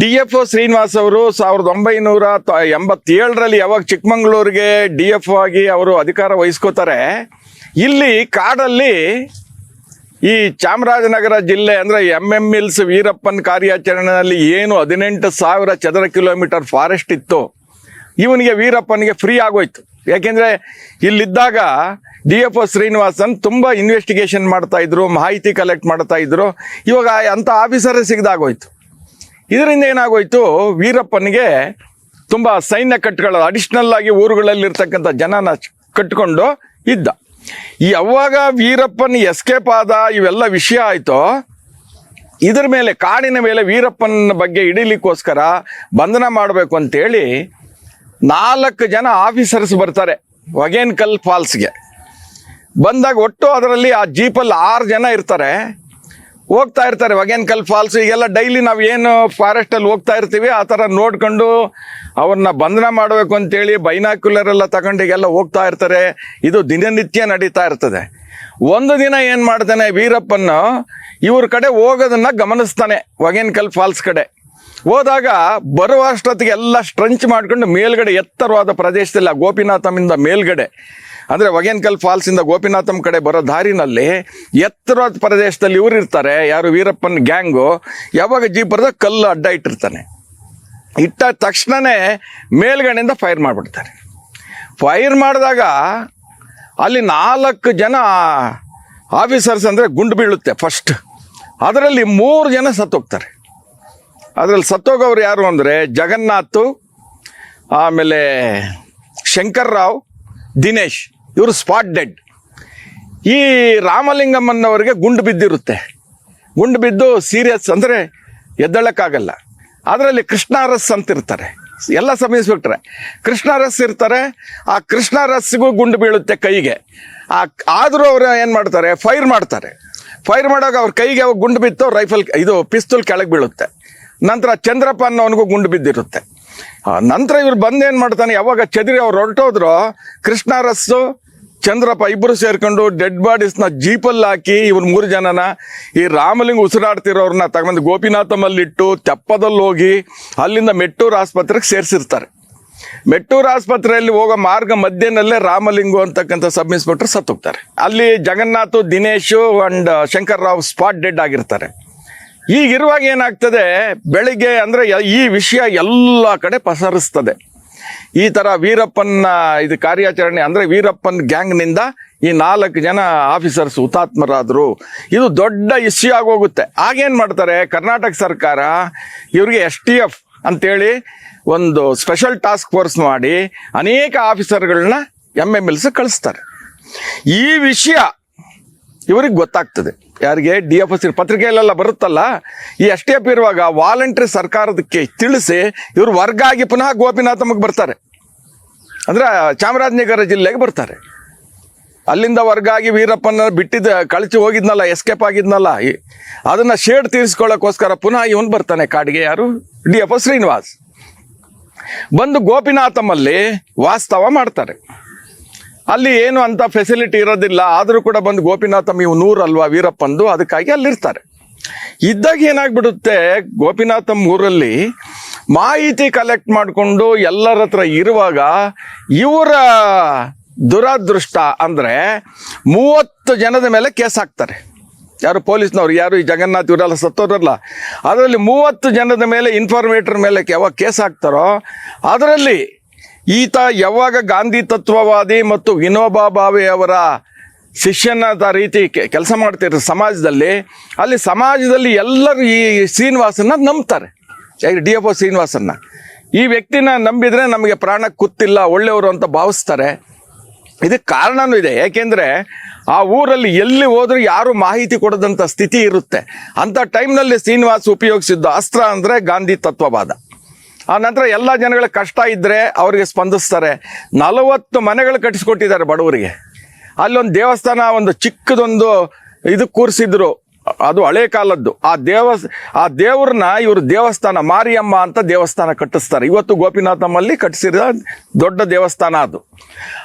D F O Srinivas ಅವರು ಸಾವಿರದ ಒಂಬೈನೂರ ಎಂಬತ್ತೇಳರಲ್ಲಿ ಯಾವಾಗ ಚಿಕ್ಕಮಂಗ್ಳೂರಿಗೆ ಡಿ ಎಫ್ ಆಗಿ ಅವರು ಅಧಿಕಾರ ವಹಿಸ್ಕೋತಾರೆ, ಇಲ್ಲಿ ಕಾಡಲ್ಲಿ ಈ ಚಾಮರಾಜನಗರ ಜಿಲ್ಲೆ ಅಂದರೆ ಎಂ ಎಂ ಮಿಲ್ಸ್ ವೀರಪ್ಪನ್ ಕಾರ್ಯಾಚರಣೆಯಲ್ಲಿ ಏನು ಹದಿನೆಂಟು ಸಾವಿರ ಚದರ ಕಿಲೋಮೀಟರ್ ಫಾರೆಸ್ಟ್ ಇತ್ತು, ಇವನಿಗೆ ವೀರಪ್ಪನಿಗೆ ಫ್ರೀ ಆಗೋಯ್ತು. ಯಾಕೆಂದರೆ ಇಲ್ಲಿದ್ದಾಗ ಡಿ ಎಫ್ ಒ ಶ್ರೀನಿವಾಸನ್ ತುಂಬ ಇನ್ವೆಸ್ಟಿಗೇಷನ್ ಮಾಡ್ತಾಯಿದ್ರು ಮಾಹಿತಿ ಕಲೆಕ್ಟ್ ಮಾಡ್ತಾಯಿದ್ರು ಇವಾಗ ಅಂಥ ಆಫೀಸರೇ ಸಿಗದಾಗೋಯ್ತು. ಇದರಿಂದ ಏನಾಗೋಯ್ತು? ವೀರಪ್ಪನಿಗೆ ತುಂಬ ಸೈನ್ಯ ಕಟ್ಕೊಳ್ಳೋದು ಅಡಿಷನಲ್ ಆಗಿ ಊರುಗಳಲ್ಲಿರ್ತಕ್ಕಂಥ ಜನನ ಕಟ್ಕೊಂಡು ಇದ್ದ. ಯಾವಾಗ ವೀರಪ್ಪನ್ ಎಸ್ಕೇಪ್ ಆದ ಇವೆಲ್ಲ ವಿಷಯ ಆಯಿತೋ, ಇದ್ರ ಮೇಲೆ, ಕಾಡಿನ ಮೇಲೆ ವೀರಪ್ಪನ ಬಗ್ಗೆ ಹಿಡಿಲಿಕ್ಕೋಸ್ಕರ ಬಂಧನ ಮಾಡಬೇಕು ಅಂತೇಳಿ ನಾಲ್ಕು ಜನ ಆಫೀಸರ್ಸ್ ಬರ್ತಾರೆ ವಗೇನ್ಕಲ್ ಫಾಲ್ಸ್ಗೆ ಬಂದಾಗ ಒಟ್ಟು ಅದರಲ್ಲಿ ಆ ಜೀಪಲ್ಲಿ ಆರು ಜನ ಇರ್ತಾರೆ. ಹೋಗ್ತಾ ಇರ್ತಾರೆ. ವಗೇನ್ಕಲ್ ಫಾಲ್ಸ್ ಈಗೆಲ್ಲ ಡೈಲಿ ನಾವು ಏನು ಫಾರೆಸ್ಟಲ್ಲಿ ಹೋಗ್ತಾ ಇರ್ತೀವಿ, ಆ ಥರ ನೋಡ್ಕೊಂಡು ಅವ್ರನ್ನ ಬಂಧನ ಮಾಡಬೇಕು ಅಂತೇಳಿ ಬೈನಾಕ್ಯುಲರ್ ಎಲ್ಲ ತಗೊಂಡು ಈಗೆಲ್ಲ ಹೋಗ್ತಾ ಇರ್ತಾರೆ. ಇದು ದಿನನಿತ್ಯ ನಡೀತಾ ಇರ್ತದೆ. ಒಂದು ದಿನ ಏನು ಮಾಡ್ತಾನೆ ವೀರಪ್ಪನ ಇವ್ರ ಕಡೆ ಹೋಗೋದನ್ನ ಗಮನಿಸ್ತಾನೆ ವಗೇನ್ಕಲ್ ಫಾಲ್ಸ್ ಕಡೆ. ಹೋದಾಗ ಬರುವ ಅಷ್ಟೊತ್ತಿಗೆ ಎಲ್ಲ ಸ್ಟ್ರಂಚ್ ಮಾಡ್ಕೊಂಡು ಮೇಲ್ಗಡೆ ಎತ್ತರವಾದ ಪ್ರದೇಶದಲ್ಲಿ ಆ ಗೋಪಿನಾಥಮಿಂದ ಮೇಲ್ಗಡೆ ಅಂದರೆ ವಗೇನ್ಕಲ್ ಫಾಲ್ಸ್ ಇಂದ ಗೋಪಿನಾಥಂ ಕಡೆ ಬರೋ ದಾರಿನಲ್ಲಿ ಎತ್ತರದ ಪ್ರದೇಶದಲ್ಲಿ ಇವರು ಇರ್ತಾರೆ. ಯಾರು ವೀರಪ್ಪನ್ ಗ್ಯಾಂಗು, ಯಾವಾಗ ಜೀಪ್ ಬರೆದ ಕಲ್ಲು ಅಡ್ಡ ಇಟ್ಟಿರ್ತಾನೆ. ಇಟ್ಟ ತಕ್ಷಣನೇ ಮೇಲ್ಗಡೆಯಿಂದ ಫೈರ್ ಮಾಡಿಬಿಡ್ತಾರೆ. ಫೈರ್ ಮಾಡಿದಾಗ ಅಲ್ಲಿ ನಾಲ್ಕು ಜನ ಆಫೀಸರ್ಸ್ ಅಂದರೆ ಗುಂಡು ಬೀಳುತ್ತೆ ಫಸ್ಟ್ ಅದರಲ್ಲಿ ಮೂರು ಜನ ಸತ್ತೋಗ್ತಾರೆ ಅದರಲ್ಲಿ ಸತ್ತೋಗೋರು ಯಾರು ಅಂದರೆ ಜಗನ್ನಾಥ್, ಆಮೇಲೆ ಶಂಕರ್ ರಾವ್, ದಿನೇಶ್. ಇವರು ಸ್ಪಾಟ್ ಡೆಡ್ ಈ ರಾಮಲಿಂಗಮ್ಮನವರಿಗೆ ಗುಂಡು ಬಿದ್ದಿರುತ್ತೆ. ಗುಂಡು ಬಿದ್ದು ಸೀರಿಯಸ್ ಅಂದರೆ ಎದ್ದಳಕ್ಕಾಗಲ್ಲ. ಅದರಲ್ಲಿ ಕೃಷ್ಣಾರಸ್ ಅಂತ ಇರ್ತಾರೆ ಎಲ್ಲ ಸಬ್ ಇನ್ಸ್ಪೆಕ್ಟ್ರೆ ಕೃಷ್ಣಾರಸ್ ಇರ್ತಾರೆ. ಆ ಕೃಷ್ಣಾರಸ್ಗೂ ಗುಂಡು ಬೀಳುತ್ತೆ ಕೈಗೆ. ಆ ಆದರೂ ಅವರು ಏನು ಮಾಡ್ತಾರೆ? ಫೈರ್ ಮಾಡ್ತಾರೆ. ಫೈರ್ ಮಾಡೋಕೆ ಅವ್ರ ಕೈಗೆ ಅವಾಗ ಗುಂಡು ಬಿತ್ತು ರೈಫಲ್ ಇದು ಪಿಸ್ತೂಲ್ ಕೆಳಗೆ ಬೀಳುತ್ತೆ. ನಂತರ ಚಂದ್ರಪ್ಪ ಅನ್ನೋನಿಗೂ ಗುಂಡು ಬಿದ್ದಿರುತ್ತೆ. ನಂತರ ಇವ್ರು ಬಂದು ಏನು ಮಾಡ್ತಾನೆ? ಯಾವಾಗ ಚದುರಿ ಅವ್ರು ಹೊರಟೋದ್ರು ಕೃಷ್ಣಾರಸ್ಸು ಚಂದ್ರಪ್ಪ ಇಬ್ಬರು ಸೇರ್ಕೊಂಡು ಡೆಡ್ ಬಾಡೀಸ್ನ ಜೀಪಲ್ಲಿ ಹಾಕಿ ಇವ್ರ ಮೂರು ಜನನ ಈ ರಾಮಲಿಂಗ ಉಸಿರಾಡ್ತಿರೋರ್ನ ತಗೊಂಡು ಗೋಪಿನಾಥಮಲ್ಲಿಟ್ಟು ತೆಪ್ಪದಲ್ಲಿ ಹೋಗಿ ಅಲ್ಲಿಂದ ಮೆಟ್ಟೂರು ಆಸ್ಪತ್ರೆಗೆ ಸೇರಿಸಿರ್ತಾರೆ. ಮೆಟ್ಟೂರು ಆಸ್ಪತ್ರೆಯಲ್ಲಿ ಹೋಗೋ ಮಾರ್ಗ ಮಧ್ಯನಲ್ಲೇ ರಾಮಲಿಂಗು ಅಂತಕ್ಕಂಥ ಸಬ್ ಇನ್ಸ್ಪೆಕ್ಟರ್ ಸತ್ತೋಗ್ತಾರೆ. ಅಲ್ಲಿ Jagannath, Dinesh and Shankar Rao spot dead ಆಗಿರ್ತಾರೆ. ಈಗಿರುವಾಗ ಏನಾಗ್ತದೆ, ಬೆಳಿಗ್ಗೆ ಅಂದರೆ ಈ ವಿಷಯ ಎಲ್ಲ ಕಡೆ ಪಸರಿಸ್ತದೆ. ಈ ಥರ ವೀರಪ್ಪನ ಇದು ಕಾರ್ಯಾಚರಣೆ ಅಂದರೆ ವೀರಪ್ಪನ್ ಗ್ಯಾಂಗ್ನಿಂದ ಈ ನಾಲ್ಕು ಜನ ಆಫೀಸರ್ಸ್ ಹುತಾತ್ಮರಾದರು. ಇದು ದೊಡ್ಡ ಇಶ್ಯೂ ಆಗೋಗುತ್ತೆ ಆಗೇನು ಮಾಡ್ತಾರೆ? ಕರ್ನಾಟಕ ಸರ್ಕಾರ ಇವರಿಗೆ ಎಸ್ ಟಿ ಎಫ್ ಅಂತೇಳಿ ಒಂದು ಸ್ಪೆಷಲ್ ಟಾಸ್ಕ್ ಫೋರ್ಸ್ ಮಾಡಿ ಅನೇಕ ಆಫೀಸರ್ಗಳನ್ನ ಎಂ ಎಂ ಎಲ್ಸ್ ಕಳಿಸ್ತಾರೆ. ಈ ವಿಷಯ ಇವ್ರಿಗೆ ಗೊತ್ತಾಗ್ತದೆ. ಯಾರಿಗೆ ಡಿ ಎಫ್ ಎಸ್ ಪತ್ರಿಕೆಯಲ್ಲೆಲ್ಲ ಬರುತ್ತಲ್ಲ, ಈ ಎಸ್ ಟಿ ಎಫ್ ಇರುವಾಗ ವಾಲಂಟ್ರಿ ಸರ್ಕಾರದಕ್ಕೆ ತಿಳಿಸಿ ಇವರು ವರ್ಗ ಆಗಿ ಪುನಃ ಗೋಪಿನಾಥಮ್ಗೆ ಬರ್ತಾರೆ. ಅಂದ್ರೆ ಚಾಮರಾಜನಗರ ಜಿಲ್ಲೆಗೆ ಬರ್ತಾರೆ. ಅಲ್ಲಿಂದ ವರ್ಗ ಆಗಿ ವೀರಪ್ಪನ ಬಿಟ್ಟಿದ್ದ, ಕಳಚಿ ಹೋಗಿದ್ನಲ್ಲ, ಎಸ್ಕೇಪ್ ಆಗಿದ್ನಲ್ಲ ಅದನ್ನು ಶೇಡ್ ತೀರಿಸ್ಕೊಳ್ಳೋಕ್ಕೋಸ್ಕರ ಪುನಃ ಇವನು ಬರ್ತಾನೆ ಕಾಡಿಗೆ ಯಾರು? D F Srinivas. ಬಂದು ಗೋಪಿನಾಥಮಲ್ಲಿ ವಾಸ್ತವ ಮಾಡ್ತಾರೆ. ಅಲ್ಲಿ ಏನು ಅಂತ ಫೆಸಿಲಿಟಿ ಇರೋದಿಲ್ಲ, ಆದರೂ ಕೂಡ ಬಂದು ಗೋಪಿನಾಥಂ ಇವು ನೂರಲ್ವಾ ವೀರಪ್ಪಂದು, ಅದಕ್ಕಾಗಿ ಅಲ್ಲಿರ್ತಾರೆ. ಇದ್ದಾಗ ಏನಾಗ್ಬಿಡುತ್ತೆ, ಗೋಪಿನಾಥಂ ಊರಲ್ಲಿ ಮಾಹಿತಿ ಕಲೆಕ್ಟ್ ಮಾಡಿಕೊಂಡು ಎಲ್ಲರ ಹತ್ರ ಇರುವಾಗ ಇವರ ದುರಾದೃಷ್ಟ ಅಂದರೆ ಮೂವತ್ತು ಜನದ ಮೇಲೆ ಕೇಸ್ ಹಾಕ್ತಾರೆ. ಯಾರು ಪೊಲೀಸ್ನವ್ರು, ಯಾರು ಈ ಜಗನ್ನಾಥ್ ಇವರೆಲ್ಲ ಸತ್ತೋರಲ್ಲ ಅದರಲ್ಲಿ ಮೂವತ್ತು ಜನದ ಮೇಲೆ ಇನ್ಫಾರ್ಮೇಟರ್ ಮೇಲೆ ಯಾವಾಗ ಕೇಸ್ ಹಾಕ್ತಾರೋ, ಅದರಲ್ಲಿ ಈತ ಯಾವಾಗ ಗಾಂಧಿ ತತ್ವವಾದಿ ಮತ್ತು ವಿನೋಬಾ ಭಾವೆ ಅವರ ಶಿಷ್ಯನಾದ ರೀತಿ ಕೆಲಸ ಮಾಡ್ತಿರೋ ಸಮಾಜದಲ್ಲಿ, ಅಲ್ಲಿ ಸಮಾಜದಲ್ಲಿ ಎಲ್ಲರೂ ಈ ಶ್ರೀನಿವಾಸನ ನಂಬ್ತಾರೆ. ಡಿ ಎಫ್ ಒ ಶ್ರೀನಿವಾಸನ್ನ? ಈ ವ್ಯಕ್ತಿನ ನಂಬಿದ್ರೆ ನಮಗೆ ಪ್ರಾಣ ಕುತ್ತಿಲ್ಲ, ಒಳ್ಳೆಯವರು ಅಂತ ಭಾವಿಸ್ತಾರೆ. ಇದಕ್ಕೆ ಕಾರಣನೂ ಇದೆ. ಯಾಕೆಂದ್ರೆ ಆ ಊರಲ್ಲಿ ಎಲ್ಲಿ ಹೋದರೂ ಯಾರು ಮಾಹಿತಿ ಕೊಡದಂಥ ಸ್ಥಿತಿ ಇರುತ್ತೆ. ಅಂಥ ಟೈಮ್ನಲ್ಲಿ ಶ್ರೀನಿವಾಸ್ ಉಪಯೋಗಿಸಿದ್ದ ಅಸ್ತ್ರ ಅಂದರೆ ಗಾಂಧಿ ತತ್ವವಾದ. ಆ ನಂತರ ಎಲ್ಲ ಜನಗಳ ಕಷ್ಟ ಇದ್ದರೆ ಅವರಿಗೆ ಸ್ಪಂದಿಸ್ತಾರೆ. ನಲವತ್ತು ಮನೆಗಳು ಕಟ್ಟಿಸ್ಕೊಟ್ಟಿದ್ದಾರೆ ಬಡವರಿಗೆ. ಅಲ್ಲೊಂದು ದೇವಸ್ಥಾನ ಒಂದು ಚಿಕ್ಕದೊಂದು ಇದು ಕೂರಿಸಿದ್ರು. ಅದು ಹಳೆ ಕಾಲದ್ದು. ಆ ದೇವ ಆ ದೇವ್ರನ್ನ ಇವರು ದೇವಸ್ಥಾನ ಮಾರಿಯಮ್ಮ ಅಂತ ದೇವಸ್ಥಾನ ಕಟ್ಟಿಸ್ತಾರೆ. ಇವತ್ತು ಗೋಪಿನಾಥಮ್ಮಲ್ಲಿ ಕಟ್ಟಿಸಿದ ದೊಡ್ಡ ದೇವಸ್ಥಾನ ಅದು.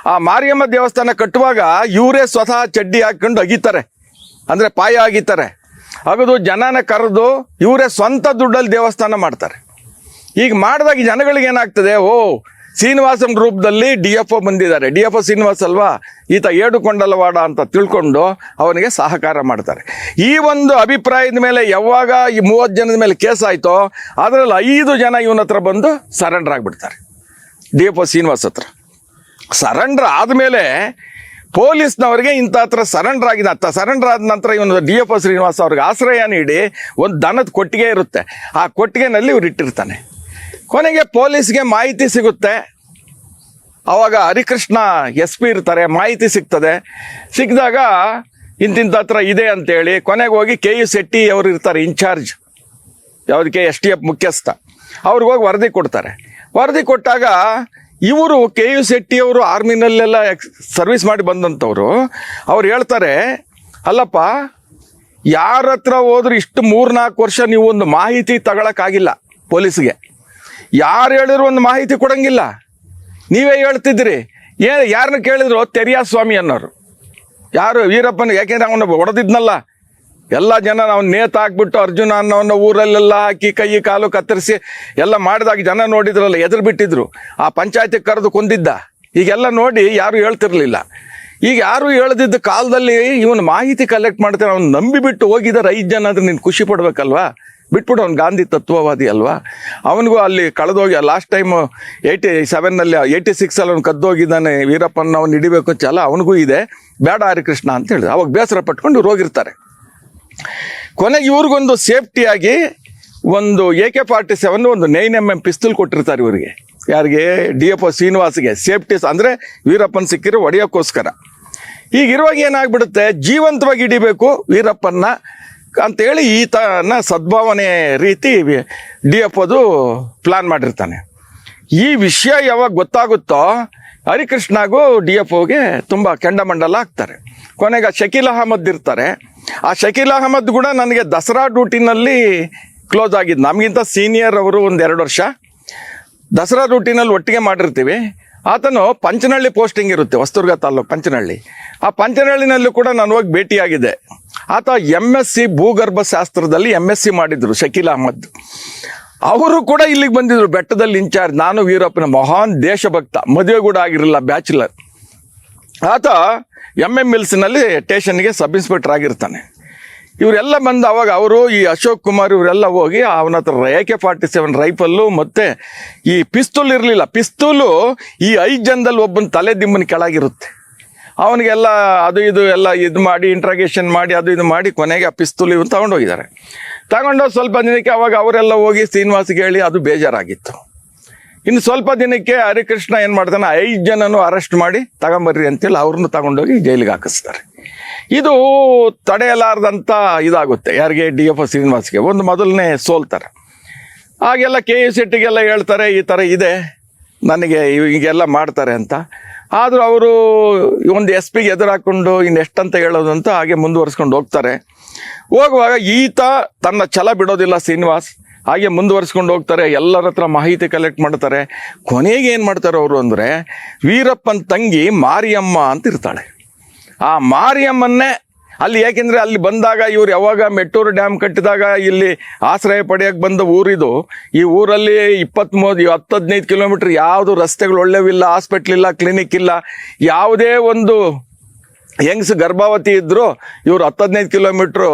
ಆ ಮಾರಿಯಮ್ಮ ದೇವಸ್ಥಾನ ಕಟ್ಟುವಾಗ ಇವರೇ ಸ್ವತಃ ಚಡ್ಡಿ ಹಾಕೊಂಡು ಅಗಿತಾರೆ. ಅಂದರೆ ಪಾಯ ಅಗಿತಾರೆ. ಅಗದು ಜನನ ಕರೆದು ಇವರೇ ಸ್ವಂತ ದುಡ್ಡಲ್ಲಿ ದೇವಸ್ಥಾನ ಮಾಡ್ತಾರೆ. ಈಗ ಮಾಡಿದಾಗ ಜನಗಳಿಗೆ ಏನಾಗ್ತದೆ? ಓ, ಶ್ರೀನಿವಾಸನ್ ರೂಪದಲ್ಲಿ ಡಿ ಎಫ್ ಒ ಬಂದಿದ್ದಾರೆ. ಡಿ ಎಫ್ ಒ ಶ್ರೀನಿವಾಸ್ ಅಲ್ವಾ? ಈತ ಏಡುಕೊಂಡಲವಾಡ ಅಂತ ತಿಳ್ಕೊಂಡು ಅವನಿಗೆ ಸಹಕಾರ ಮಾಡ್ತಾರೆ. ಈ ಒಂದು ಅಭಿಪ್ರಾಯದ ಮೇಲೆ ಯಾವಾಗ ಈ ಮೂವತ್ತು ಜನದ ಮೇಲೆ ಕೇಸ್ ಆಯಿತೋ, ಅದರಲ್ಲಿ ಐದು ಜನ ಇವನ ಹತ್ರ ಬಂದು ಸರೆಂಡರ್ ಆಗಿಬಿಡ್ತಾರೆ. ಡಿ ಎಫ್ ಒ ಶ್ರೀನಿವಾಸ್ ಹತ್ರ. ಸರೆಂಡರ್ ಆದಮೇಲೆ ಪೊಲೀಸ್ನವರಿಗೆ ಇಂಥ ಹತ್ರ ಸರೆಂಡರ್ ಆಗಿದೆ. ಅತ್ತ ಸರೆಂಡರ್ ಆದ ನಂತರ ಇವನು ಡಿ ಎಫ್ ಒ ಶ್ರೀನಿವಾಸ್ ಅವ್ರಿಗೆ ಆಶ್ರಯ ನೀಡಿ ಒಂದು ದನದ ಕೊಟ್ಟಿಗೆ ಇರುತ್ತೆ. ಆ ಕೊಟ್ಟಿಗೆನಲ್ಲಿ ಇವ್ರು ಇಟ್ಟಿರ್ತಾನೆ. ಕೊನೆಗೆ ಪೊಲೀಸ್ಗೆ ಮಾಹಿತಿ ಸಿಗುತ್ತೆ. ಅವಾಗ ಹರಿಕೃಷ್ಣ ಎಸ್ ಪಿ ಇರ್ತಾರೆ, ಮಾಹಿತಿ ಸಿಗ್ತದೆ. ಸಿಕ್ಕಿದಾಗ ಇಂತಿಂತ ಹತ್ರ ಇದೆ ಅಂತೇಳಿ ಕೊನೆಗೆ ಹೋಗಿ ಕೆ ಯು ಶೆಟ್ಟಿ ಅವರು ಇರ್ತಾರೆ ಇನ್ಚಾರ್ಜ್ ಯಾವುದಕ್ಕೆ ಎಸ್ ಟಿ ಎಫ್ ಮುಖ್ಯಸ್ಥ. ಅವ್ರಿಗೋಗಿ ವರದಿ ಕೊಡ್ತಾರೆ. ವರದಿ ಕೊಟ್ಟಾಗ ಇವರು ಕೆ ಯು ಶೆಟ್ಟಿ ಅವರು ಆರ್ಮಿನಲ್ಲೆಲ್ಲ ಸರ್ವಿಸ್ ಮಾಡಿ ಬಂದಂಥವ್ರು, ಅವ್ರು ಹೇಳ್ತಾರೆ, ಅಲ್ಲಪ್ಪ, ಯಾರ ಹತ್ರ ಹೋದ್ರು ಇಷ್ಟು ಮೂರ್ನಾಲ್ಕು ವರ್ಷ ನೀವು ಒಂದು ಮಾಹಿತಿ ತಗೊಳಕ್ಕಾಗಿಲ್ಲ ಪೊಲೀಸ್ಗೆ. ಯಾರು ಹೇಳಿದ್ರು ಒಂದು ಮಾಹಿತಿ ಕೊಡಂಗಿಲ್ಲ. ನೀವೇ ಹೇಳ್ತಿದ್ರಿ ಏ, ಯಾರನ್ನ ಕೇಳಿದ್ರು ತೆರಿಯಾ ಸ್ವಾಮಿ ಅನ್ನೋರು. ಯಾರು ವೀರಪ್ಪನ, ಯಾಕೆಂದ್ರೆ ಅವನ ಹೊಡೆದಿದ್ನಲ್ಲ ಎಲ್ಲ ಜನ ನಾವು ನೇತು ಹಾಕ್ಬಿಟ್ಟು ಅರ್ಜುನ ಅನ್ನೋನ್ನ ಊರಲ್ಲೆಲ್ಲ ಹಾಕಿ ಕೈ ಕಾಲು ಕತ್ತರಿಸಿ ಎಲ್ಲ ಮಾಡಿದಾಗ ಜನ ನೋಡಿದ್ರಲ್ಲ, ಎದುರು ಬಿಟ್ಟಿದ್ರು. ಆ ಪಂಚಾಯತಿ ಕರೆದು ಕೊಂದಿದ್ದ. ಈಗೆಲ್ಲ ನೋಡಿ ಯಾರು ಹೇಳ್ತಿರ್ಲಿಲ್ಲ. ಈಗ ಯಾರು ಹೇಳದಿದ್ದ ಕಾಲದಲ್ಲಿ ಇವನು ಮಾಹಿತಿ ಕಲೆಕ್ಟ್ ಮಾಡ್ತಾನೆ, ಅವ್ನು ನಂಬಿಬಿಟ್ಟು ಹೋಗಿದ್ದಾರೆ ಐದು ಜನ ಆದ್ರೆ ನೀನು ಖುಷಿ ಪಡ್ಬೇಕಲ್ವಾ? ಬಿಟ್ಬಿಟ್ಟು ಅವ್ನು ಗಾಂಧಿ ತತ್ವವಾದಿ ಅಲ್ವಾ? ಅವನಿಗೂ ಅಲ್ಲಿ ಕಳೆದೋಗಿ ಲಾಸ್ಟ್ ಟೈಮ್ ಏಯ್ಟಿ ಸೆವೆನ್ನಲ್ಲಿ ಏಯ್ಟಿ ಸಿಕ್ಸಲ್ಲಿ ಅವ್ನು ಕದ್ದೋಗಿದ್ದಾನೆ ವೀರಪ್ಪನ ಅವ್ನು ಹಿಡಿಬೇಕು ಛಲ ಅವನಿಗೂ ಇದೆ. ಬೇಡ ಹರಿಕೃಷ್ಣ ಅಂತ ಹೇಳಿದ್ರು. ಅವಾಗ ಬೇಸರ ಪಟ್ಕೊಂಡು ಇವ್ರು ಹೋಗಿರ್ತಾರೆ. ಕೊನೆಗೆ ಇವ್ರಿಗೊಂದು ಸೇಫ್ಟಿಯಾಗಿ ಒಂದು ಎ ಕೆ ಫಾರ್ಟಿ ಸೆವೆನ್ ಒಂದು ನೈನ್ ಎಂ ಎಂ ಪಿಸ್ತೂಲ್ ಕೊಟ್ಟಿರ್ತಾರೆ ಇವರಿಗೆ. ಯಾರಿಗೆ? ಡಿ ಎಫ್ ಒ ಶ್ರೀನಿವಾಸ್ಗೆ. ಸೇಫ್ಟಿ ಅಂದರೆ ವೀರಪ್ಪನ್ ಸಿಕ್ಕಿರೋ ಹೊಡೆಯೋಕ್ಕೋಸ್ಕರ ಈಗಿರುವಾಗ ಏನಾಗ್ಬಿಡುತ್ತೆ? ಜೀವಂತವಾಗಿ ಹಿಡಿಬೇಕು ವೀರಪ್ಪನ್ನ ಅಂತೇಳಿ ಈತನ ಸದ್ಭಾವನೆ ರೀತಿ ಡಿ ಎಫ್ ಅದು ಪ್ಲಾನ್ ಮಾಡಿರ್ತಾನೆ. ಈ ವಿಷಯ ಯಾವಾಗ ಗೊತ್ತಾಗುತ್ತೋ ಹರಿಕೃಷ್ಣಗೂ ಡಿ ಎಫ್ ಓಗೆ ತುಂಬ ಕೆಂಡಮಂಡಲ ಆಗ್ತಾರೆ. ಕೊನೆಗೆ ಶಕೀಲ್ ಅಹಮದ್ ಇರ್ತಾರೆ. ಆ ಶಕೀಲ್ ಅಹಮದ್ ಕೂಡ ನನಗೆ ದಸರಾ ಡ್ಯೂಟಿನಲ್ಲಿ ಕ್ಲೋಸ್ ಆಗಿದ್ದು ನಮಗಿಂತ ಸೀನಿಯರ್ ಅವರು ಒಂದು ಎರಡು ವರ್ಷ. ದಸರಾ ಡ್ಯೂಟಿನಲ್ಲಿ ಒಟ್ಟಿಗೆ ಮಾಡಿರ್ತೀವಿ. ಆತನು ಪಂಚನಹಳ್ಳಿ ಪೋಸ್ಟಿಂಗ್ ಇರುತ್ತೆ, ಹೊಸದುರ್ಗ ತಾಲೂಕು ಪಂಚನಹಳ್ಳಿ ಆ ಪಂಚನಹಳ್ಳಿನಲ್ಲೂ ಕೂಡ ನಾನು ಹೋಗಿ ಭೇಟಿಯಾಗಿದ್ದೆ. ಆತ ಎಂ ಎಸ್ ಸಿ ಭೂಗರ್ಭ ಶಾಸ್ತ್ರದಲ್ಲಿ ಎಂ ಎಸ್ ಸಿ ಮಾಡಿದ್ರು, ಶಕೀಲ್ ಅಹಮದ್. ಅವರು ಕೂಡ ಇಲ್ಲಿಗೆ ಬಂದಿದ್ರು, ಬೆಟ್ಟದಲ್ಲಿ ಇನ್ಚಾರ್ಜ್. ನಾನು ವೀರಪ್ಪನ ಮಹಾನ್ ದೇಶಭಕ್ತ ಮದುವೆ ಕೂಡ ಆಗಿರಲಿಲ್ಲ, ಬ್ಯಾಚುಲರ್. ಆತ ಎಂ ಎಂ ಮಿಲ್ಸ್ನಲ್ಲಿ ಸ್ಟೇಷನ್ಗೆ ಸಬ್ ಇನ್ಸ್ಪೆಕ್ಟರ್ ಆಗಿರ್ತಾನೆ. ಇವರೆಲ್ಲ ಬಂದು ಅವಾಗ ಅವರು ಈ ಅಶೋಕ್ ಕುಮಾರ್ ಇವರೆಲ್ಲ ಹೋಗಿ ಅವನ ಹತ್ರ A K forty seven rifle ಮತ್ತು ಈ ಪಿಸ್ತೂಲ್ ಇರಲಿಲ್ಲ. ಪಿಸ್ತೂಲು ಈ ಐದು ಜನದಲ್ಲಿ ಒಬ್ಬನ ತಲೆ ದಿಮ್ಮನ ಕೆಳಗಿರುತ್ತೆ. ಅವನಿಗೆಲ್ಲ ಅದು ಇದು ಎಲ್ಲ ಇದು ಮಾಡಿ ಇಂಟ್ರಾಗೇಷನ್ ಮಾಡಿ, ಅದು ಇದು ಮಾಡಿ ಕೊನೆಗೆ ಆ ಪಿಸ್ತೂಲ್ ಇವನು ತಗೊಂಡೋಗಿದ್ದಾರೆ. ತಗೊಂಡೋಗಿ ಸ್ವಲ್ಪ ದಿನಕ್ಕೆ ಅವಾಗ ಅವರೆಲ್ಲ ಹೋಗಿ ಶ್ರೀನಿವಾಸ್ಗೆ ಹೇಳಿ ಅದು ಬೇಜಾರಾಗಿತ್ತು. ಇನ್ನು ಸ್ವಲ್ಪ ದಿನಕ್ಕೆ ಹರಿಕೃಷ್ಣ ಏನು ಮಾಡ್ತಾನೆ? ಐದು ಜನನು ಅರೆಸ್ಟ್ ಮಾಡಿ ತಗೊಂಬರ್ರಿ ಅಂತೇಳಿ ಅವ್ರನ್ನ ತಗೊಂಡೋಗಿ ಜೈಲಿಗೆ ಹಾಕಿಸ್ತಾರೆ. ಇದು ತಡೆಯಲಾರದಂತ ಇದಾಗುತ್ತೆ. ಯಾರಿಗೆ? ಡಿ ಎಫ್ ಶ್ರೀನಿವಾಸ್ಗೆ. ಒಂದು ಮೊದಲನೇ ಸೋಲ್ತಾರೆ. ಆಗೆಲ್ಲ ಕೆ ಯು ಸೆಟ್ಟಿಗೆಲ್ಲ ಹೇಳ್ತಾರೆ, ಈ ಥರ ಇದೆ. ನನಗೆ ಹೀಗೆಲ್ಲ ಮಾಡ್ತಾರೆ ಅಂತ. ಆದರೂ ಅವರು ಒಂದು ಎಸ್ ಪಿಗೆ ಎದುರಾಕೊಂಡು ಇನ್ನು ಎಷ್ಟಂತ ಹೇಳೋದು ಅಂತ ಹಾಗೆ ಮುಂದುವರಿಸ್ಕೊಂಡು ಹೋಗ್ತಾರೆ. ಹೋಗುವಾಗ ಈತ ತನ್ನ ಛಲ ಬಿಡೋದಿಲ್ಲ ಶ್ರೀನಿವಾಸ್. ಹಾಗೆ ಮುಂದುವರಿಸ್ಕೊಂಡು ಹೋಗ್ತಾರೆ, ಎಲ್ಲರ ಹತ್ರ ಮಾಹಿತಿ ಕಲೆಕ್ಟ್ ಮಾಡ್ತಾರೆ. ಕೊನೆಗೆ ಏನು ಮಾಡ್ತಾರೆ ಅವರು ಅಂದರೆ, ವೀರಪ್ಪನ ತಂಗಿ ಮಾರಿಯಮ್ಮ ಅಂತ ಇರ್ತಾಳೆ. ಆ ಮಾರಿಯಮ್ಮನ್ನೇ ಅಲ್ಲಿ ಯಾಕೆಂದ್ರೆ ಅಲ್ಲಿ ಬಂದಾಗ ಇವ್ರು ಯಾವಾಗ ಮೆಟ್ಟೂರು ಡ್ಯಾಮ್ ಕಟ್ಟಿದಾಗ ಇಲ್ಲಿ ಆಶ್ರಯ ಪಡೆಯಕ್ಕೆ ಬಂದ ಊರಿದು, ಈ ಊರಲ್ಲಿ ಇಪ್ಪತ್ತ್ಮೂರು ಹತ್ತು ಹದಿನೈದು ಕಿಲೋಮೀಟ್ರ್ ಯಾವುದು ರಸ್ತೆಗಳು ಒಳ್ಳೆವಿಲ್ಲ ಹಾಸ್ಪಿಟ್ಲಿಲ್ಲ ಕ್ಲಿನಿಕ್ ಇಲ್ಲ, ಯಾವುದೇ ಒಂದು ಹೆಂಗ್ಸ್ ಗರ್ಭಾವತಿ ಇದ್ರು ಇವ್ರು ಹತ್ತು ಹದಿನೈದು ಕಿಲೋಮೀಟ್ರು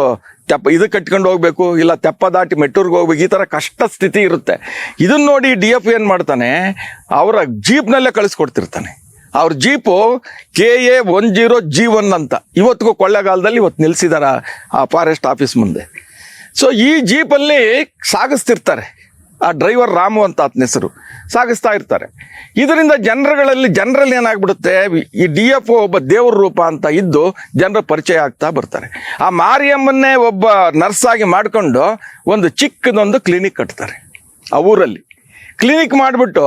ತೆಪ್ಪ, ಇದು ಕಟ್ಕೊಂಡು ಹೋಗ್ಬೇಕು, ಇಲ್ಲ ತೆಪ್ಪ ದಾಟಿ ಮೆಟ್ಟೂರ್ಗೆ ಹೋಗ್ಬೇಕು, ಈ ಥರ ಕಷ್ಟ ಸ್ಥಿತಿ ಇರುತ್ತೆ. ಇದನ್ನ ನೋಡಿ ಡಿ ಎಫ್ ಏನು ಮಾಡ್ತಾನೆ, ಅವರ ಜೀಪ್ನಲ್ಲೇ ಕಳಿಸ್ಕೊಡ್ತಿರ್ತಾನೆ. ಅವ್ರ jeep K A one zero G one ಅಂತ. ಇವತ್ತಿಗೂ ಕೊಳ್ಳೆಗಾಲದಲ್ಲಿ ಇವತ್ತು ನಿಲ್ಲಿಸಿದಾರೆ ಆ ಫಾರೆಸ್ಟ್ ಆಫೀಸ್ ಮುಂದೆ. ಸೊ ಈ ಜೀಪಲ್ಲಿ ಸಾಗಿಸ್ತಿರ್ತಾರೆ. ಆ ಡ್ರೈವರ್ ರಾಮು ಅಂತ ಆತನ ಹೆಸರು. ಸಾಗಿಸ್ತಾ ಇರ್ತಾರೆ. ಇದರಿಂದ ಜನರುಗಳಲ್ಲಿ, ಜನರಲ್ಲಿ ಏನಾಗ್ಬಿಡುತ್ತೆ? ಈ ಡಿ ಎಫ್ ಒ ಒಬ್ಬ ದೇವ್ರ ರೂಪ ಅಂತ ಇದ್ದು ಜನರ ಪರಿಚಯ ಆಗ್ತಾ ಬರ್ತಾರೆ. ಆ ಮಾರಿಯಮ್ಮನ್ನೇ ಒಬ್ಬ ನರ್ಸ್ ಆಗಿ ಮಾಡಿಕೊಂಡು ಒಂದು ಚಿಕ್ಕದೊಂದು ಕ್ಲಿನಿಕ್ ಕಟ್ತಾರೆ ಆ ಊರಲ್ಲಿ. ಕ್ಲಿನಿಕ್ ಮಾಡಿಬಿಟ್ಟು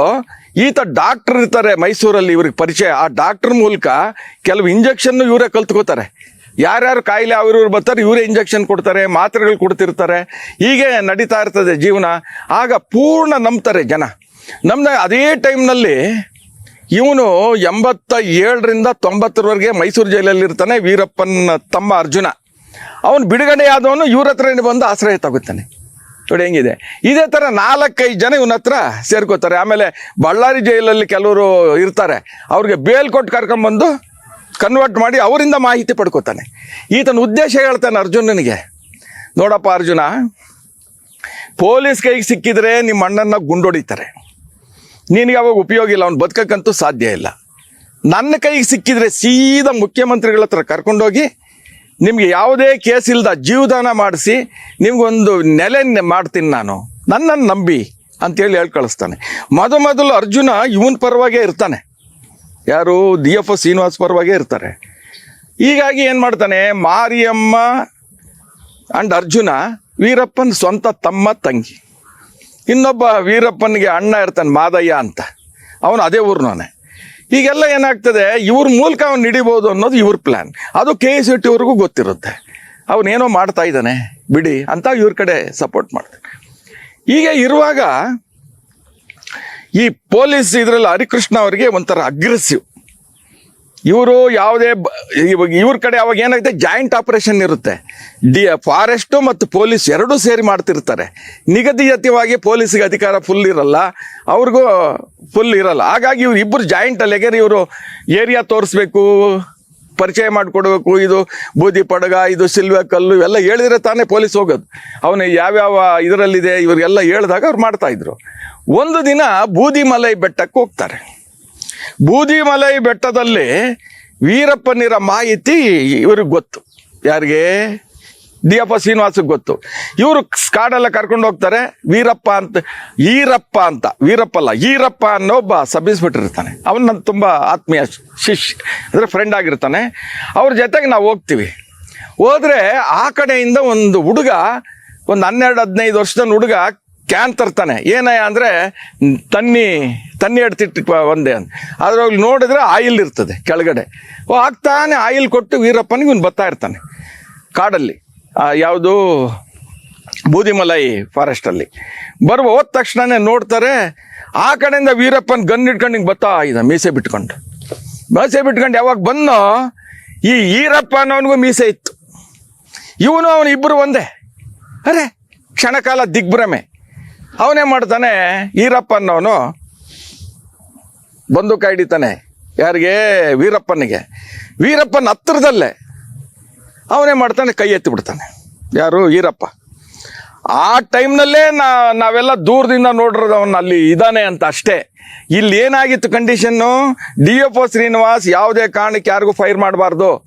ಈತ ಡಾಕ್ಟರ್ ಇರ್ತಾರೆ ಮೈಸೂರಲ್ಲಿ ಇವ್ರಿಗೆ ಪರಿಚಯ. ಆ ಡಾಕ್ಟರ್ ಮೂಲಕ ಕೆಲವು ಇಂಜೆಕ್ಷನ್ನು ಇವರೇ ಕಲ್ತ್ಕೋತಾರೆ. ಯಾರ್ಯಾರು ಕಾಯಿಲೆ ಅವ್ರವ್ರು ಬರ್ತಾರೆ, ಇವರೇ ಇಂಜೆಕ್ಷನ್ ಕೊಡ್ತಾರೆ, ಮಾತ್ರೆಗಳು ಕೊಡ್ತಿರ್ತಾರೆ. ಹೀಗೆ ನಡೀತಾ ಇರ್ತದೆ ಜೀವನ. ಆಗ ಪೂರ್ಣ ನಂಬ್ತಾರೆ ಜನ. ನಮ್ದ ಅದೇ ಟೈಮ್ನಲ್ಲಿ ಇವನು ಎಂಬತ್ತ ಏಳರಿಂದ ತೊಂಬತ್ತರವರೆಗೆ ಮೈಸೂರು ಜೈಲಲ್ಲಿ ಇರ್ತಾನೆ ವೀರಪ್ಪನ ತಮ್ಮ ಅರ್ಜುನ. ಅವನು ಬಿಡುಗಡೆ ಆದವನು ಇವ್ರ ಹತ್ರನೇ ಬಂದು ಆಶ್ರಯ ತಗೋತಾನೆ. ನೋಡಿ ಹೆಂಗಿದೆ. ಇದೇ ಥರ ನಾಲ್ಕೈದು ಜನ ಇವನ ಹತ್ರ ಸೇರ್ಕೋತಾರೆ. ಆಮೇಲೆ ಬಳ್ಳಾರಿ ಜೈಲಲ್ಲಿ ಕೆಲವರು ಇರ್ತಾರೆ. ಅವ್ರಿಗೆ ಬೇಲ್ ಕೊಟ್ಟು ಕರ್ಕೊಂಬಂದು ಕನ್ವರ್ಟ್ ಮಾಡಿ ಅವರಿಂದ ಮಾಹಿತಿ ಪಡ್ಕೋತಾನೆ. ಈತನ ಉದ್ದೇಶ ಹೇಳ್ತಾನೆ ಅರ್ಜುನನಿಗೆ. ನೋಡಪ್ಪ ಅರ್ಜುನ, ಪೊಲೀಸ್ ಕೈಗೆ ಸಿಕ್ಕಿದ್ರೆ ನಿಮ್ಮ ಅಣ್ಣನ ಗುಂಡೊಡಿತಾರೆ. ನಿನಗೆ ಅವಾಗ ಉಪಯೋಗ ಇಲ್ಲ, ಅವ್ನು ಬದುಕಕ್ಕಂತೂ ಸಾಧ್ಯ ಇಲ್ಲ. ನನ್ನ ಕೈಗೆ ಸಿಕ್ಕಿದ್ರೆ ಸೀದಾ ಮುಖ್ಯಮಂತ್ರಿಗಳ ಹತ್ರ ಕರ್ಕೊಂಡೋಗಿ ನಿಮಗೆ ಯಾವುದೇ ಕೇಸ್ ಇಲ್ಲದ ಜೀವದಾನ ಮಾಡಿಸಿ ನಿಮಗೊಂದು ನೆಲೆ ಮಾಡ್ತೀನಿ ನಾನು. ನನ್ನನ್ನು ನಂಬಿ ಅಂತೇಳಿ ಹೇಳಿ ಕಳಿಸ್ತಾನೆ ಮೊದ ಮೊದಲು ಅರ್ಜುನ ಇವನ್ ಪರವಾಗೇ ಇರ್ತಾನೆ. ಯಾರು ಡಿ ಎಫ್ ಶ್ರೀನಿವಾಸ್ ಪರವಾಗೇ ಇರ್ತಾರೆ. ಹೀಗಾಗಿ ಏನು ಮಾಡ್ತಾನೆ, ಮಾರಿಯಮ್ಮ ಅಂಡ್ ಅರ್ಜುನ ವೀರಪ್ಪನ ಸ್ವಂತ ತಮ್ಮ ತಂಗಿ. ಇನ್ನೊಬ್ಬ ವೀರಪ್ಪನಿಗೆ ಅಣ್ಣ ಇರ್ತಾನೆ, ಮಾದಯ್ಯ ಅಂತ. ಅವನು ಅದೇ ಊರ್ನವನೇ. ಈಗೆಲ್ಲ ಏನಾಗ್ತದೆ, ಇವ್ರ ಮೂಲಕ ಅವ್ನು ಹಿಡಿಬೋದು ಅನ್ನೋದು ಇವ್ರ ಪ್ಲ್ಯಾನ್ ಅದು ಕೆ ಎಸ್ ಅವ್ರಿಗೂ ಗೊತ್ತಿರುತ್ತೆ. ಅವನೇನೋ ಮಾಡ್ತಾ ಇದ್ದಾನೆ, ಬಿಡಿ ಅಂತ ಇವ್ರ ಕಡೆ ಸಪೋರ್ಟ್ ಮಾಡ್ತಾನೆ ಹೀಗೆ ಇರುವಾಗ ಈ ಪೊಲೀಸ್ ಇದರಲ್ಲಿ ಹರಿಕೃಷ್ಣ ಅವರಿಗೆ ಒಂಥರ ಅಗ್ರೆಸಿವ್ ಇವರು ಯಾವುದೇ ಇವಾಗ ಇವ್ರ ಕಡೆ ಅವಾಗ ಏನಾಗುತ್ತೆ ಜಾಯಿಂಟ್ ಆಪರೇಷನ್ ಇರುತ್ತೆ. ಡಿ ಫಾರೆಸ್ಟು ಮತ್ತು ಪೊಲೀಸ್ ಎರಡೂ ಸೇರಿ ಮಾಡ್ತಿರ್ತಾರೆ. ನಿಗದಿತವಾಗಿ ಪೊಲೀಸಿಗೆ ಅಧಿಕಾರ ಫುಲ್ ಇರಲ್ಲ, ಅವ್ರಿಗೂ ಫುಲ್ ಇರಲ್ಲ. ಹಾಗಾಗಿ ಇವ್ರು ಇಬ್ಬರು ಜಾಯಿಂಟ್ ಅಲ್ಲಿಗೆ ಇವರು ಏರಿಯಾ ತೋರಿಸ್ಬೇಕು ಪರಿಚಯ ಮಾಡಿಕೊಡ್ಬೇಕು. ಇದು ಬೂದಿ ಪಡಗ, ಇದು ಸಿಲ್ವೆ ಕಲ್ಲು, ಇವೆಲ್ಲ ಹೇಳಿದ್ರೆ ತಾನೇ ಪೊಲೀಸ್ ಹೋಗೋದು. ಅವನು ಯಾವ್ಯಾವ ಇದರಲ್ಲಿದೆ, ಇವರಿಗೆಲ್ಲ ಹೇಳಿದಾಗ ಅವ್ರು ಮಾಡ್ತಾ ಇದ್ರು. ಒಂದು ದಿನ ಬೂದಿಮಲೈ ಬೆಟ್ಟಕ್ಕೆ ಹೋಗ್ತಾರೆ. ಬೂದಿಮಲೈ ಬೆಟ್ಟದಲ್ಲಿ ವೀರಪ್ಪನಿರ ಮಾಹಿತಿ ಇವ್ರಿಗೆ ಗೊತ್ತು. ಯಾರಿಗೆ? ಡಿ ಎಫ್ ಶ್ರೀನಿವಾಸಕ್ಕೆ ಗೊತ್ತು. ಇವರು ಕಾಡೆಲ್ಲ ಕರ್ಕೊಂಡು ಹೋಗ್ತಾರೆ, ವೀರಪ್ಪ ಅಂತ, ಈರಪ್ಪ ಅಂತ. ವೀರಪ್ಪ ಅಲ್ಲ ಈರಪ್ಪ ಅನ್ನೋ ಒಬ್ಬ ಸಬ್ ಇನ್ಸ್ಪೆಕ್ಟರ್ ಇರ್ತಾನೆ ಅವನು ನನ್ನ ತುಂಬ ಆತ್ಮೀಯ ಶಿಷ್ಯ ಅಂದರೆ ಫ್ರೆಂಡ್ ಆಗಿರ್ತಾನೆ. ಅವ್ರ ಜೊತೆಗೆ ನಾವು ಹೋಗ್ತೀವಿ. ಹೋದರೆ ಆ ಕಡೆಯಿಂದ ಒಂದು ಹುಡುಗ, ಒಂದು ಹನ್ನೆರಡು, ಹದಿನೈದು ವರ್ಷದ ಹುಡುಗ ಕ್ಯಾನ್ ತರ್ತಾನೆ. ಏನಯ್ಯ ಅಂದರೆ, ತನ್ನಿ ತನ್ನಿ ಎಡ್ತಿಟ್ಟು ಒಂದೇ ಅಂತ. ಅದ್ರಲ್ಲಿ ನೋಡಿದ್ರೆ ಆಯಿಲ್ ಇರ್ತದೆ ಕೆಳಗಡೆ. ಓ, ಆಗ್ತಾನೆ ಆಯಿಲ್ ಕೊಟ್ಟು ವೀರಪ್ಪನಿಗೆ ಇವ್ನು ಬರ್ತಾ ಇರ್ತಾನೆ ಕಾಡಲ್ಲಿ. ಯಾವುದು? ಬೂದಿಮಲೈ ಫಾರೆಸ್ಟಲ್ಲಿ ಬರುವ ಹೋದ ತಕ್ಷಣನೇ ನೋಡ್ತಾರೆ, ಆ ಕಡೆಯಿಂದ ವೀರಪ್ಪನ ಗನ್ ಇಟ್ಕೊಂಡು ಹಿಂಗೆ ಬತ್ತಾ ಇದ್ದ ಮೀಸೆ ಬಿಟ್ಕೊಂಡು. ಮೀಸೆ ಬಿಟ್ಕೊಂಡು ಯಾವಾಗ ಬಂದೋ, ಈ ಈರಪ್ಪ ಅನ್ನೋನಿಗೂ ಮೀಸೆ ಇತ್ತು. ಇವನು ಅವನು ಇಬ್ಬರು ಒಂದೇ. ಅರೆ, ಕ್ಷಣಕಾಲ ದಿಗ್ಭ್ರಮೆ. ಅವನೇ ಮಾಡ್ತಾನೆ ಈರಪ್ಪ ಅನ್ನೋನು ಬಂದು ಹಿಡಿತಾನೆ. ಯಾರಿಗೆ? ವೀರಪ್ಪನಿಗೆ. ವೀರಪ್ಪನ ಹತ್ರದಲ್ಲೇ. ಅವನೇ ಮಾಡ್ತಾನೆ, ಕೈ ಎತ್ತಿ ಬಿಡ್ತಾನೆ. ಯಾರು? ಈರಪ್ಪ. ಆ ಟೈಮ್ನಲ್ಲೇ ನಾ, ನಾವೆಲ್ಲ ದೂರದಿಂದ ನೋಡಿರೋದು ಅವನು ಅಲ್ಲಿ ಇದ್ದಾನೆ ಅಂತ ಅಷ್ಟೇ. ಇಲ್ಲಿ ಏನಾಗಿತ್ತು condition D F O Srinivas ಯಾವುದೇ ಕಾರಣಕ್ಕೆ ಯಾರಿಗೂ ಫೈರ್ ಮಾಡಬಾರ್ದು.